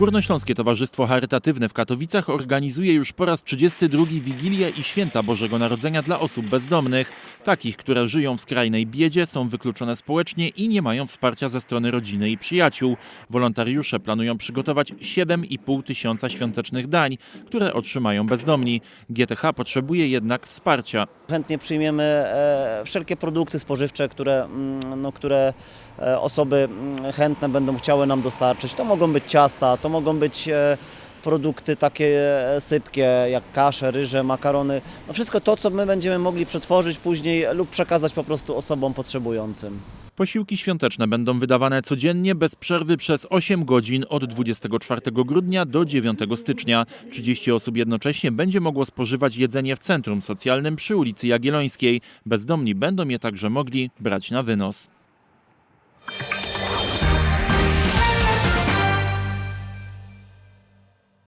Górnośląskie Towarzystwo Charytatywne w Katowicach organizuje już po raz 32 Wigilię i Święta Bożego Narodzenia dla osób bezdomnych. Takich, które żyją w skrajnej biedzie, są wykluczone społecznie i nie mają wsparcia ze strony rodziny i przyjaciół. Wolontariusze planują przygotować 7,5 tysiąca świątecznych dań, które otrzymają bezdomni. GTH potrzebuje jednak wsparcia. Chętnie przyjmiemy e, wszelkie produkty spożywcze, które, mm, no, które e, osoby mm, chętne będą chciały nam dostarczyć. To mogą być ciasta, to mogą być e, produkty takie e, sypkie, jak kasze, ryże, makarony. No wszystko to, co my będziemy mogli przetworzyć później lub przekazać po prostu osobom potrzebującym. Posiłki świąteczne będą wydawane codziennie bez przerwy przez 8 godzin od 24 grudnia do 9 stycznia. 30 osób jednocześnie będzie mogło spożywać jedzenie w centrum socjalnym przy ulicy Jagiellońskiej. Bezdomni będą je także mogli brać na wynos.